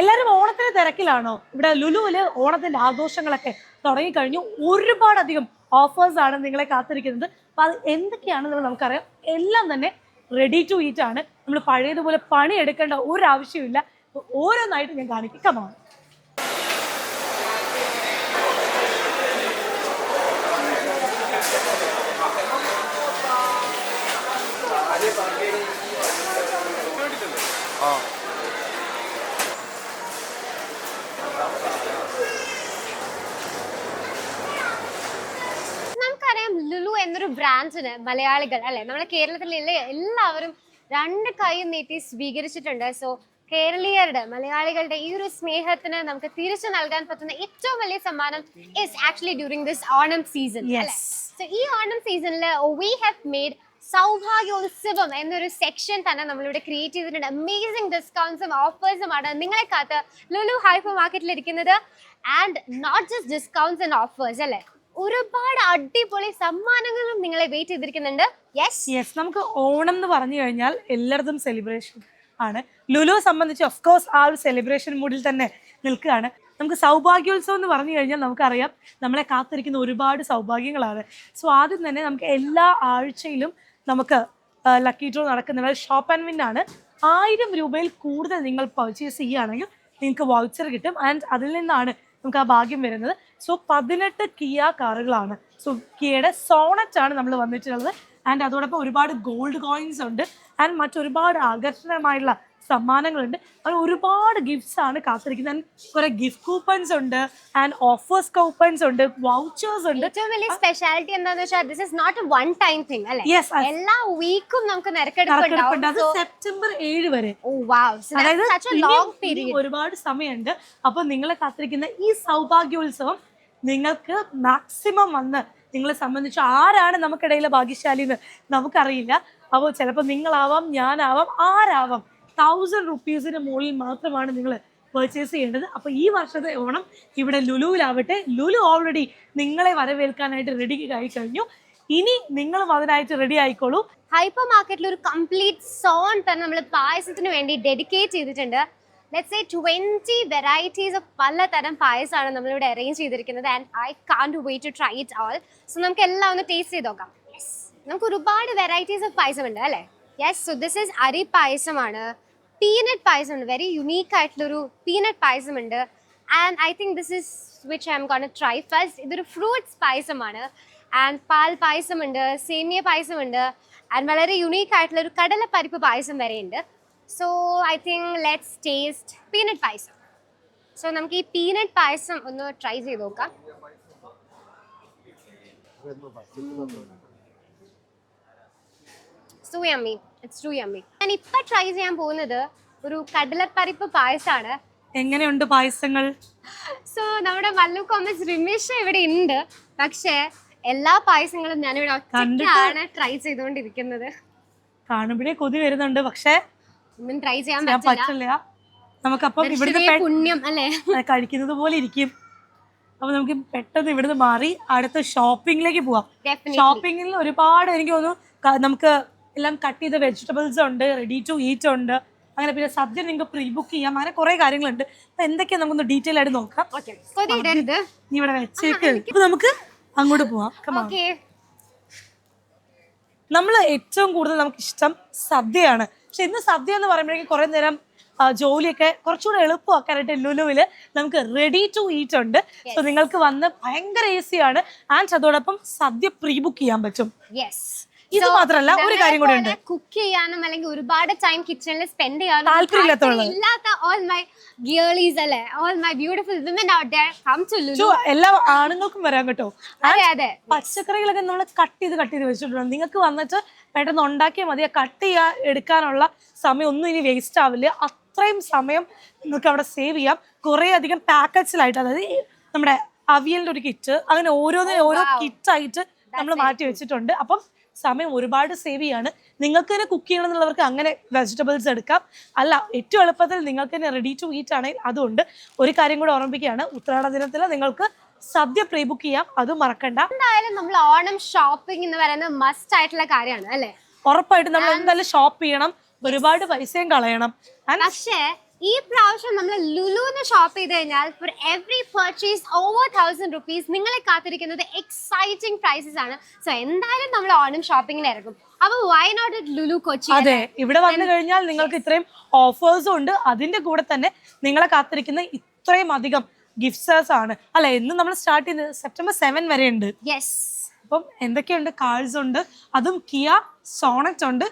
എല്ലാവരും ഓണത്തിന് തിരക്കിലാണോ? ഇവിടെ ലുലുവിൽ ഓണത്തിന്റെ ആഘോഷങ്ങളൊക്കെ തുടങ്ങിക്കഴിഞ്ഞു. ഒരുപാടധികം ഓഫേഴ്സ് ആണ് നിങ്ങളെ കാത്തിരിക്കുന്നത്. അപ്പൊ അത് എന്തൊക്കെയാണെന്ന് നമുക്കറിയാം. എല്ലാം തന്നെ റെഡി ടു ഈറ്റ് ആണ്. നമ്മൾ പഴയതുപോലെ പണി എടുക്കേണ്ട ഒരു ആവശ്യമില്ല അപ്പൊ ഓരോന്നായിട്ട് ഞാൻ കാണിക്കാം. കമാണ് നമുക്കറിയാം ലുലു ബ്രാൻഡിന് മലയാളികൾ അല്ലെ? നമ്മുടെ കേരളത്തിലെ എല്ലാവരും രണ്ട് കൈയും നീട്ടി സ്വീകരിച്ചിട്ടുണ്ട്. സോ കേരളീയരുടെ മലയാളികളുടെ ഈ ഒരു സ്നേഹത്തിന് നമുക്ക് തിരിച്ചു നൽകാൻ പറ്റുന്ന ഏറ്റവും വലിയ സമ്മാനം is actually during this Onam season. So ഈ ഓണം സീസണിൽ വി ഹാവ് മെയ്ഡ് സൗഭാഗ്യോത്സവം എന്നൊരു സെക്ഷൻ തന്നെ നമ്മളിവിടെ ക്രിയേറ്റ് ചെയ്തിട്ടുണ്ട്. അമേസിംഗ് ഡിസ്കൗണ്ട്സും ഓഫേഴ്സുമാണ് നിങ്ങളെ കാത്ത് ലുലു ഹൈപ്പർ മാർക്കറ്റിൽ ഇരിക്കുന്നത്. And not just discounts and offers അല്ലേ? ഒരുപാട് അടിപൊളി സമ്മാനങ്ങളും നിങ്ങളെ വെയിറ്റ് ചെയ്തിരിക്കുന്നുണ്ട്. യെസ് യെസ് നമുക്ക് ഓണം എന്ന് പറഞ്ഞു കഴിഞ്ഞാൽ എല്ലായിടത്തും സെലിബ്രേഷൻ ആണ്. ലുലുവെ സംബന്ധിച്ച് ഓഫ് കോഴ്സ് ആ ഒരു സെലിബ്രേഷൻ മൂഡിൽ തന്നെ നിൽക്കുകയാണ്. നമുക്ക് സൗഭാഗ്യോത്സവം എന്ന് പറഞ്ഞു കഴിഞ്ഞാൽ നമുക്കറിയാം നമ്മളെ കാത്തിരിക്കുന്ന ഒരുപാട് സൗഭാഗ്യങ്ങളാണ്. സോ ആദ്യം തന്നെ നമുക്ക് എല്ലാ ആഴ്ചയിലും നമുക്ക് ലക്കി ഡ്രോ നടക്കുന്നുണ്ട് ഷോപ്പ് ആൻഡ് വിൻ ആണ്. ആയിരം രൂപയിൽ കൂടുതൽ നിങ്ങൾ പർച്ചേസ് ചെയ്യുകയാണെങ്കിൽ നിങ്ങൾക്ക് വൗച്ചർ കിട്ടും. ആൻഡ് അതിൽ നിന്നാണ് നമുക്ക് ആ ഭാഗ്യം വരുന്നത്. സോ പതിനെട്ട് കിയ കാറുകളാണ്. സോ കിയയുടെ സോണറ്റ് ആണ് നമ്മൾ വന്നിട്ടുള്ളത്. ആൻഡ് അതോടൊപ്പം ഒരുപാട് ഗോൾഡ് കോയിൻസ് ഉണ്ട്. ആൻഡ് മറ്റൊരുപാട് ആകർഷണമായിട്ടുള്ള സമ്മാനങ്ങളുണ്ട്. അങ്ങനെ ഒരുപാട് ഗിഫ്റ്റ്സ് ആണ് കാത്തിരിക്കുന്നത്. കുറെ ഗിഫ്റ്റ് കൂപ്പൺസ് ഉണ്ട്. ആൻഡ് ഓഫേഴ്സ് കൂപ്പൺസ് ഉണ്ട്. വൗച്ചേഴ്സ് ഉണ്ട്. ഏറ്റവും വലിയ സ്പെഷ്യാലിറ്റി എന്താണെന്ന് വെച്ചാൽ this is not a one time thing അല്ലേ എല്ലാ വീക്കും നമുക്ക് നറുക്കെടുപ്പുണ്ട് അത് സെപ്റ്റംബർ ഏഴ് വരെ. ഓ വാവ് അതായത് ഒരുപാട് സമയമുണ്ട്. അപ്പൊ നിങ്ങളെ കാത്തിരിക്കുന്ന ഈ സൗഭാഗ്യോത്സവം നിങ്ങൾക്ക് മാക്സിമം വന്ന് നിങ്ങളെ സംബന്ധിച്ച് ആരാണ് നമുക്കിടയിലെ ഭാഗ്യശാലി എന്ന് നമുക്കറിയില്ല. അപ്പോൾ ചിലപ്പോൾ നിങ്ങളാവാം ഞാനാവാം ആരാവാം. തൗസൻഡ് റുപ്പീസിന് മുകളിൽ മാത്രമാണ് നിങ്ങൾ പർച്ചേസ് ചെയ്യേണ്ടത്. അപ്പോൾ ഈ വർഷത്തെ ഓണം ഇവിടെ ലുലുവിലാവട്ടെ. ലുലു ഓൾറെഡി നിങ്ങളെ വരവേൽക്കാനായിട്ട് റെഡി ആയി കഴിഞ്ഞു. ഇനി നിങ്ങളും അതിനായിട്ട് റെഡി ആയിക്കോളൂ. ഹൈപ്പർ മാർക്കറ്റിൽ ഒരു കംപ്ലീറ്റ് സോൺ തന്നെ നമ്മൾ പായസത്തിന് വേണ്ടി ഡെഡിക്കേറ്റ് ചെയ്തിട്ടുണ്ട്. ലെറ്റ്സ് സേ വെറൈറ്റീസ് ഓഫ് പലതരം പായസമാണ് നമ്മളിവിടെ അറേഞ്ച് ചെയ്തിരിക്കുന്നത്. And I can't wait to try it all so നമുക്ക് എല്ലാം ഒന്ന് ടേസ്റ്റ് ചെയ്ത് നോക്കാം. നമുക്ക് ഒരുപാട് വെറൈറ്റീസ് ഓഫ് പായസം ഉണ്ട് അല്ലേ? യെസ് സോ ദിസ് ഇസ് അരി പായസമാണ്. പീനട്ട് പായസം ഉണ്ട്. വെരി യുണീക്ക് ആയിട്ടുള്ളൊരു പീനട്ട് പായസം ഉണ്ട്. And I think this is which I am gonna try first ഇതൊരു ഫ്രൂട്ട്സ് പായസമാണ്. ആൻഡ് പാൽ പായസമുണ്ട് സേമിയ പായസമുണ്ട് ആൻഡ് വളരെ യുണീക്ക് ആയിട്ടുള്ള ഒരു കടലപ്പരിപ്പ് പായസം വരെ ഉണ്ട്. So I think let's taste peanut payasam. So നമുക്ക് ഈ പീനട്ട് പായസം ഒന്ന് ട്രൈ ചെയ്ത് നോക്കാം. So yummy it's too yummy ഞാൻ ഇപ്പൊ ട്രൈ ചെയ്യാൻ പോകുന്നത് ഒരു കടലപ്പരിപ്പ് പായസമാണ് എങ്ങനെയുണ്ട് പായസങ്ങൾ? സോ നമ്മുടെ മല്ലു കോമസ് റിമിഷ ഇവിടെ ഉണ്ട് പക്ഷേ എല്ലാ പായസങ്ങളും ഞാനിവിടെ ഒറ്റയ്ക്കാണ് ട്രൈ ചെയ്തുകൊണ്ടിരിക്കുന്നത്. കാണുമ്പോഴേ കൊതി വരുന്നുണ്ട്. പക്ഷേ ഒന്നും ട്രൈ ചെയ്യാൻ പറ്റില്ല. നമുക്കപ്പം ഇവിടുന്ന് പുണ്യം അല്ലേ? കഴിക്കുന്നത് പോലെ ഇരിക്കും. അപ്പൊ നമുക്ക് പെട്ടെന്ന് ഇവിടുന്ന് മാറി അടുത്ത ഷോപ്പിംഗിലേക്ക് പോവാം. ഷോപ്പിംഗിൽ ഒരുപാട് എനിക്ക് തോന്നുന്നു നമുക്ക് എല്ലാം കട്ട് ചെയ്ത വെജിറ്റബിൾസ് ഉണ്ട് റെഡി ടു ഈറ്റ് ഉണ്ട്. അങ്ങനെ പിന്നെ സദ്യ നിങ്ങൾക്ക് പ്രീ ബുക്ക് ചെയ്യാം. അങ്ങനെ കുറെ കാര്യങ്ങളുണ്ട്. അപ്പൊ എന്തൊക്കെയാ നമുക്കൊന്ന് ഡീറ്റെയിൽ ആയിട്ട് നോക്കാം? നീ ഇവിടെ വെച്ചേക്ക്. നമുക്ക് അങ്ങോട്ട് പോവാം. നമ്മൾ ഏറ്റവും കൂടുതൽ നമുക്ക് ഇഷ്ടം സദ്യയാണ്. പക്ഷെ ഇന്ന് സദ്യ എന്ന് പറയുമ്പോഴേക്കും കുറെ നേരം ജോലിയൊക്കെ കുറച്ചുകൂടെ എളുപ്പമാക്കാനായിട്ട് ലുലുവിൽ നമുക്ക് റെഡി ടു ഈറ്റ് ഉണ്ട്. സോ നിങ്ങൾക്ക് വന്ന് ഭയങ്കര ഈസിയാണ് ആൻഡ് അതോടൊപ്പം സദ്യ പ്രീ ബുക്ക് ചെയ്യാൻ പറ്റും. ഇത് മാത്രല്ല ഒരു കാര്യം കൂടി ഉണ്ട്. കുക്ക് ചെയ്യാനും അല്ലെങ്കിൽ ഒരുപാട് ടൈം കിച്ചണിൽ സ്പെൻഡ് ചെയ്യാനും താല്പര്യമില്ലാത്തോളം ഇല്ലാത്ത ഓൾ മൈ ഗേൾസ് അല്ലേ? All my beautiful women out there come to Lulu എല്ലാ ആണുങ്ങൾക്കും വരാൻ കേട്ടോ. അതെ അതെ. പച്ചക്കറികളൊക്കെ നമ്മൾ കട്ട് ചെയ്ത് കട്ട് ചെയ്ത് വെച്ചിട്ടുണ്ട്. നിങ്ങൾക്ക് വന്നിട്ട് പെട്ടെന്ന് ഉണ്ടാക്കിയാൽ മതി. കട്ട് ചെയ്യാ എടുക്കാനുള്ള സമയം ഒന്നും ഇനി വേസ്റ്റ് ആവില്ല. അത്രയും സമയം നിങ്ങൾക്ക് അവിടെ സേവ് ചെയ്യാം. കുറേ അധികം പാക്കറ്റ്സിലായിട്ട് അതായത് നമ്മുടെ അവിയലിന്റെ ഒരു കിറ്റ് അങ്ങനെ ഓരോന്നിനും ഓരോ കിറ്റായിട്ട് നമ്മൾ മാറ്റി വെച്ചിട്ടുണ്ട്. അപ്പം സമയം ഒരുപാട് സേവ് ചെയ്യാണ്. നിങ്ങൾക്ക് തന്നെ കുക്ക് ചെയ്യണം എന്നുള്ളവർക്ക് അങ്ങനെ വെജിറ്റബിൾസ് എടുക്കാം. അല്ല ഏറ്റവും എളുപ്പത്തിൽ നിങ്ങൾക്ക് തന്നെ റെഡി ടു ഈറ്റ് ആണെങ്കിൽ അതുകൊണ്ട് ഒരു കാര്യം കൂടെ ഓർമ്മിപ്പിക്കുകയാണ്. ഉത്രാട ദിനത്തിൽ നിങ്ങൾക്ക് സദ്യ പ്രീ ബുക്ക് ചെയ്യാം. അത് മറക്കണ്ട. എന്തായാലും നമ്മൾ ഓണം ഷോപ്പിംഗ് എന്ന് പറയുന്നത് മസ്റ്റ് ആയിട്ടുള്ള കാര്യമാണ് അല്ലേ? ഉറപ്പായിട്ടും നമ്മൾ എന്തായാലും ഷോപ്പ് ചെയ്യണം. ഒരുപാട് പൈസയും കളയണം. പക്ഷേ ഈ പ്രാവശ്യം നമ്മൾ ലുലുന്ന് ഷോപ്പ് ചെയ്ത് കഴിഞ്ഞാൽ for every purchase over thousand rupees നിങ്ങളെ കാത്തിരിക്കുന്നത് എക്സൈറ്റിംഗ് പ്രൈസസ് ആണ്. സോ എന്തായാലും നമ്മൾ ഓണം ഷോപ്പിംഗിൽ ഇറങ്ങും. അപ്പൊ why not at Lulu Kochi അതെ ഇവിടെ വന്നു കഴിഞ്ഞാൽ നിങ്ങൾക്ക് ഇത്രയും ഓഫേഴ്സും ഉണ്ട്. അതിന്റെ കൂടെ തന്നെ നിങ്ങളെ കാത്തിരിക്കുന്ന ഇത്രയും അധികം ഗിഫ്റ്റ്സേഴ്സ് ആണ്. അല്ലെ ഇന്ന് നമ്മൾ സ്റ്റാർട്ട് ചെയ്യുന്നത് സെപ്റ്റംബർ സെവൻ വരെ ഉണ്ട്. യെസ് അപ്പം എന്തൊക്കെയുണ്ട് കാൾസ് ഉണ്ട്? അതും കിയ സോണറ്റ് ഉണ്ട്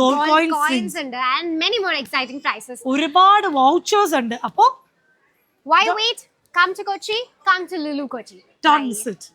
ഗോൾഡ് കോയിൻസ് ഉണ്ട്. And many more exciting prizes ഒരുപാട് വൗച്ചേഴ്സ് ഉണ്ട്. അപ്പോ why wait come to Kochi come to Lulu Kochi don't miss it